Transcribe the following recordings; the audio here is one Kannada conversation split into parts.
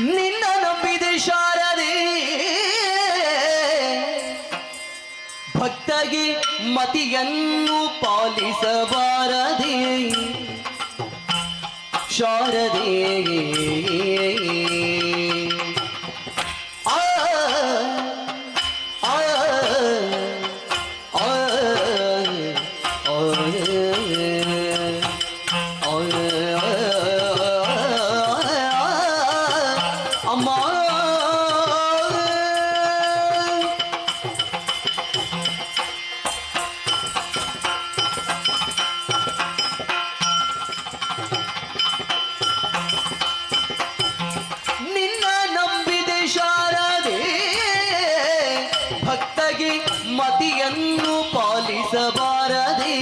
ನಿನ್ನ ನಂಬಿದೆ ಶಾರದೆ. ಭಕ್ತಗೆ ಮತಿಯನ್ನು ಪಾಲಿಸಬಾರದೆ. ಶಾರದೆ ಮತಿಯನ್ನು ಪಾಲಿಸಬಾರದೆ.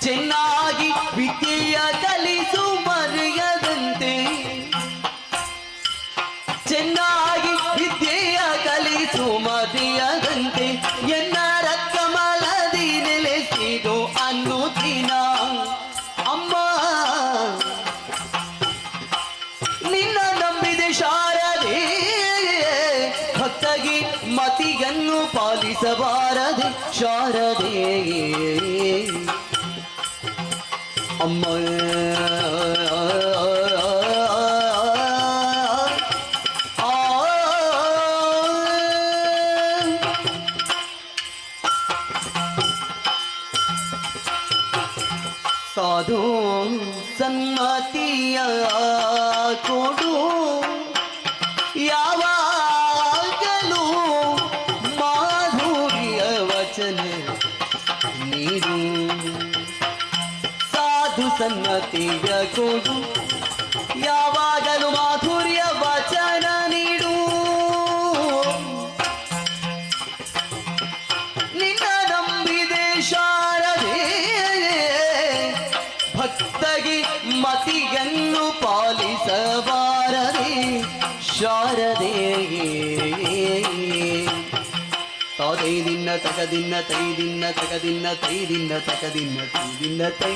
ಚೆನ್ನಾಗಿ ವಿದ್ಯೆಯ ಕಲಿಸು ಚೆನ್ನಾಗಿ ವಿದ್ಯೆಯ ಕಲಿಸು ಮದಿಯದಂತೆ ಎನ್ನ ರಕ್ಕಮಲದಿ ನೆಲೆಸಿದು ದಿನ. ಅಮ್ಮ, ನಿನ್ನ ನಂಬಿದೆ ಶಾರದೆ. ಭಕ್ತಗಿ ಮತಿಯನ್ನು ಪಾಲಿಸಬಾರದೆ ಶಾರದೆ. ಅಮ್ಮ ಸಾಧು ಸನ್ಮತಿಯ ಕೊಡು. ಯಾವಾಗಲೂ ಮಾಧುರ್ಯ ವಚನ ನೀರು ಸಾಧು ಸನ್ಮತಿಯ ಕೊಡು. ಯಾವಾಗಲೂ ಮತಿಯನ್ನು ಪಾಲಿಸಬಾರದೆ, ಶಾರದೆ. ತೈ ದಿನ್ನ ತಕ ದಿನ್ನ ತೈ ದಿನ್ನ ತಕ ದಿನ್ನ ತೈ ದಿನ್ನ ತಕ ದಿನ್ನ ತೈ ದಿನ್ನ ತೈ.